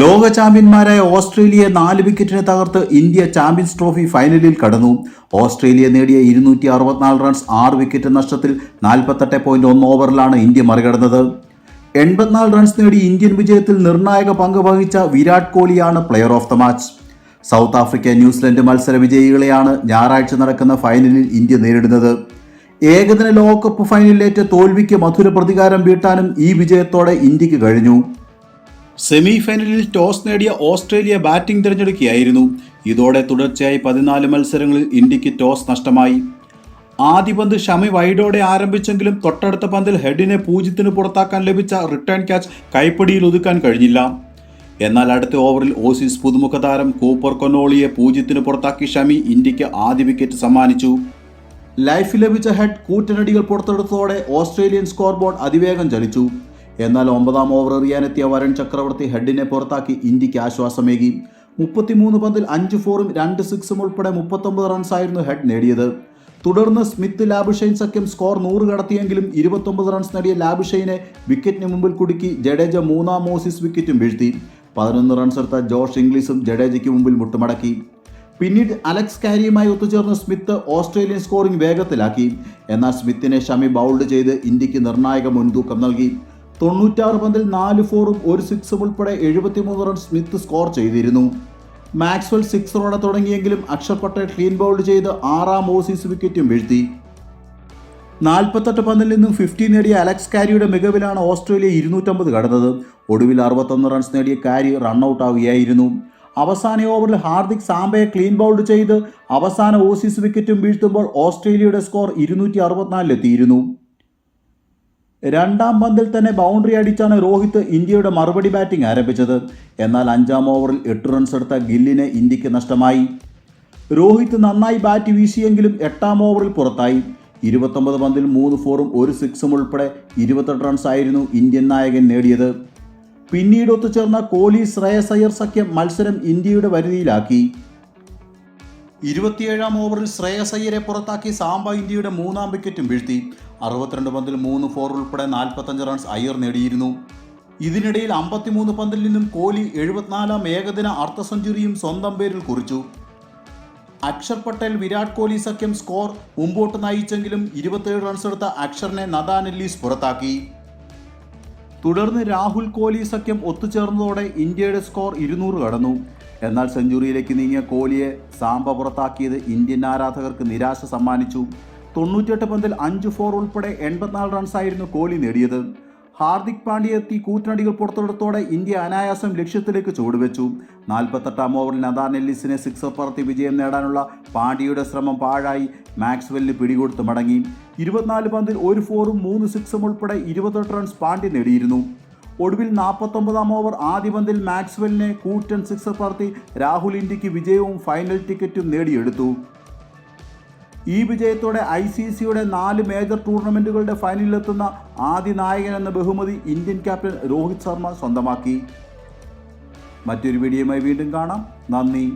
ലോക ചാമ്പ്യന്മാരായ ഓസ്ട്രേലിയയെ നാല് വിക്കറ്റിന് തകർത്ത് ഇന്ത്യ ചാമ്പ്യൻസ് ട്രോഫി ഫൈനലിൽ കടന്നു. ഓസ്ട്രേലിയ നേടിയ ഇരുന്നൂറ്റി അറുപത്തിനാല് റൺസ് ആറ് വിക്കറ്റ് നഷ്ടത്തിൽ നാൽപ്പത്തെട്ട് പോയിന്റ് ഒന്ന് ഓവറിലാണ് ഇന്ത്യ മറികടന്നത്. എൺപത്തിനാല് റൺസ് നേടി ഇന്ത്യൻ വിജയത്തിൽ നിർണായക പങ്ക് വഹിച്ച Virat കോഹ്ലിയാണ് player of the match South Africa New Zealand മത്സര വിജയികളെയാണ് ഞായറാഴ്ച നടക്കുന്ന ഫൈനലിൽ ഇന്ത്യ നേരിടുന്നത്. ഏകദിന ലോകകപ്പ് ഫൈനലിലേറ്റ തോൽവിക്ക് മധുര പ്രതികാരം വീട്ടാനും ഈ വിജയത്തോടെ ഇന്ത്യയ്ക്ക് കഴിഞ്ഞു. സെമി ഫൈനലിൽ ടോസ് നേടിയ ഓസ്ട്രേലിയ ബാറ്റിംഗ് തിരഞ്ഞെടുക്കുകയായിരുന്നു. ഇതോടെ തുടർച്ചയായി പതിനാല് മത്സരങ്ങളിൽ ഇന്ത്യയ്ക്ക് ടോസ് നഷ്ടമായി. ആദ്യ പന്ത് ഷമി വൈഡോടെ ആരംഭിച്ചെങ്കിലും തൊട്ടടുത്ത പന്തിൽ ഹെഡിനെ പൂജ്യത്തിന് പുറത്താക്കാൻ ലഭിച്ച റിട്ടേൺ ക്യാച്ച് കൈപ്പടിയിൽ ഒതുക്കാൻ കഴിഞ്ഞില്ല. എന്നാൽ അടുത്ത ഓവറിൽ ഓസീസ് പുതുമുഖ താരം കൂപ്പർ കൊനോളിയെ പൂജ്യത്തിന് പുറത്താക്കി ഷമി ഇന്ത്യയ്ക്ക് ആദ്യ വിക്കറ്റ് സമ്മാനിച്ചു. ലൈഫിൽ ലഭിച്ച ഹെഡ് കൂറ്റനടികൾ പുറത്തെടുത്തതോടെ ഓസ്ട്രേലിയൻ സ്കോർ ബോർഡ് അതിവേഗം ചലിച്ചു എന്നാൽ ഒമ്പതാം ഓവർ എറിയാനെത്തിയ വരുൺ ചക്രവർത്തി ഹെഡിനെ പുറത്താക്കി ഇന്ത്യയ്ക്ക് ആശ്വാസമേകി. മുപ്പത്തിമൂന്ന് പന്തിൽ അഞ്ച് ഫോറും രണ്ട് സിക്സും ഉൾപ്പെടെ മുപ്പത്തൊമ്പത് റൺസായിരുന്നു ഹെഡ് നേടിയത്. തുടർന്ന് സ്മിത്ത് ലാബുഷൈൻ സഖ്യം സ്കോർ നൂറ് കടത്തിയെങ്കിലും ഇരുപത്തൊമ്പത് റൺസ് നേടിയ ലാബുഷൈനെ വിക്കറ്റിന് മുമ്പിൽ കുടുക്കി ജഡേജ മൂന്നാം മോസിസ് വിക്കറ്റും വീഴ്ത്തി. പതിനൊന്ന് റൺസ് എടുത്ത ജോഷ് ഇംഗ്ലീഷും ജഡേജയ്ക്ക് മുമ്പിൽ മുട്ടുമടക്കി. പിന്നീട് അലക്സ് കാരിയുമായി ഒത്തുചേർന്ന സ്മിത്ത് ഓസ്ട്രേലിയൻ സ്കോറിംഗ് വേഗത്തിലാക്കി. എന്നാൽ സ്മിത്തിനെ ഷമി ബൗൾഡ് ചെയ്ത് ഇന്ത്യയ്ക്ക് നിർണായക മുൻതൂക്കം നൽകി. തൊണ്ണൂറ്റാറ് പന്തിൽ നാല് ഫോറും ഒരു സിക്സും ഉൾപ്പെടെ എഴുപത്തിമൂന്ന് റൺ സ്മിത്ത് സ്കോർ ചെയ്തിരുന്നു. മാക്സ്വൽ സിക്സറോടെ തുടങ്ങിയെങ്കിലും അക്ഷർ പട്ടേൽ ക്ലീൻ ബൗൾഡ് ചെയ്ത് ആറാം ഓസീസ് വിക്കറ്റും വീഴ്ത്തി. നാൽപ്പത്തെട്ട് പന്തിൽ നിന്നും ഫിഫ്റ്റി നേടിയ അലക്സ് കാരിയുടെ മികവിലാണ് ഓസ്ട്രേലിയ ഇരുന്നൂറ്റമ്പത് കടന്നത്. ഒടുവിൽ അറുപത്തൊന്ന് റൺസ് നേടിയ കാരി റണ്ണൌട്ട് ആവുകയായിരുന്നു. അവസാന ഓവറിൽ ഹാർദിക് സാംബയെ ക്ലീൻ ബൗൾഡ് ചെയ്ത് അവസാന ഓസീസ് വിക്കറ്റും വീഴ്ത്തുമ്പോൾ ഓസ്ട്രേലിയയുടെ സ്കോർ ഇരുന്നൂറ്റി അറുപത്തിനാലിലെത്തിയിരുന്നു. രണ്ടാം പന്തിൽ തന്നെ ബൗണ്ടറി അടിച്ചാണ് രോഹിത് ഇന്ത്യയുടെ മറുപടി ബാറ്റിംഗ് ആരംഭിച്ചത്. എന്നാൽ അഞ്ചാം ഓവറിൽ എട്ട് റൺസ് എടുത്ത ഗില്ലിന് ഇന്ത്യയ്ക്ക് നഷ്ടമായി. രോഹിത് നന്നായി ബാറ്റ് വീശിയെങ്കിലും എട്ടാം ഓവറിൽ പുറത്തായി. ഇരുപത്തൊമ്പത് പന്തിൽ മൂന്ന് ഫോറും ഒരു സിക്സും ഉൾപ്പെടെ ഇരുപത്തെട്ട് റൺസ് ആയിരുന്നു ഇന്ത്യൻ നായകൻ നേടിയത്. പിന്നീട് ഒത്തുചേർന്ന കോഹ്ലി ശ്രേയസ് അയ്യർ സഖ്യം മത്സരം ഇന്ത്യയുടെ വരുതിയിലാക്കി ഇരുപത്തിയേഴാം ഓവറിൽ ശ്രേയസ് അയ്യരെ പുറത്താക്കി സാംബ ഇന്ത്യയുടെ മൂന്നാം വിക്കറ്റും വീഴ്ത്തി. അറുപത്തിരണ്ട് പന്തിൽ മൂന്ന് ഫോർ ഉൾപ്പെടെ നാൽപ്പത്തഞ്ച് റൺസ് അയ്യർ നേടിയിരുന്നു. ഇതിനിടയിൽ അമ്പത്തിമൂന്ന് പന്തിൽ നിന്നും കോഹ്ലി എഴുപത്തിനാലാം ഏകദിന അർദ്ധ സെഞ്ചുറിയും സ്വന്തം പേരിൽ കുറിച്ചു. അക്ഷർ പട്ടേൽ വിരാട് കോഹ്ലി സഖ്യം സ്കോർ മുമ്പോട്ട് നയിച്ചെങ്കിലും ഇരുപത്തേഴ് റൺസ് എടുത്ത അക്ഷറിനെ നദാൻ എല്ലീസ് പുറത്താക്കി. തുടർന്ന് രാഹുൽ കോഹ്ലി സഖ്യം ഒത്തുചേർന്നതോടെ ഇന്ത്യയുടെ സ്കോർ ഇരുന്നൂറ് കടന്നു. എന്നാൽ സെഞ്ചുറിയിലേക്ക് നീങ്ങിയ കോഹ്ലിയെ സാമ്പ പുറത്താക്കിയത് ഇന്ത്യൻ ആരാധകർക്ക് നിരാശ സമ്മാനിച്ചു. തൊണ്ണൂറ്റിയെട്ട് പന്തിൽ അഞ്ച് ഫോർ ഉൾപ്പെടെ എൺപത്തിനാല് റൺസായിരുന്നു കോഹ്ലി നേടിയത്. ഹാർദിക് പാണ്ഡ്യ എത്തി കൂറ്റനടികൾ പുറത്തെടുത്തോടെ ഇന്ത്യ അനായാസം ലക്ഷ്യത്തിലേക്ക് ചുവടുവെച്ചു. നാൽപ്പത്തെട്ടാം ഓവറിൽ നദാൻ എല്ലിസിനെ സിക്സർ പറത്തി വിജയം നേടാനുള്ള പാണ്ഡ്യയുടെ ശ്രമം പാഴായി മാക്സ്വെല്ലിന് പിടികൊടുത്ത് മടങ്ങി. ഇരുപത്തിനാല് പന്തിൽ ഒരു ഫോറും മൂന്ന് സിക്സും ഉൾപ്പെടെ ഇരുപത്തെട്ട് റൺസ് പാണ്ഡ്യ നേടിയിരുന്നു. ഒടുവിൽ നാൽപ്പത്തൊമ്പതാം ഓവർ ആദ്യ പന്തിൽ മാക്സ്വെല്ലിനെ കൂറ്റൻ സിക്സർ പറത്തി രാഹുൽ ഇന്ത്യയ്ക്ക് വിജയവും ഫൈനൽ ടിക്കറ്റും നേടിയെടുത്തു. ഈ വിജയത്തോടെ ഐ സി സിയുടെ നാല് മേജർ ടൂർണമെന്റുകളുടെ ഫൈനലിലെത്തുന്ന ആദ്യ നായകൻ എന്ന ബഹുമതി ഇന്ത്യൻ ക്യാപ്റ്റൻ രോഹിത് ശർമ്മ സ്വന്തമാക്കി. മറ്റൊരു വീഡിയോയുമായി വീണ്ടും കാണാം. നന്ദി.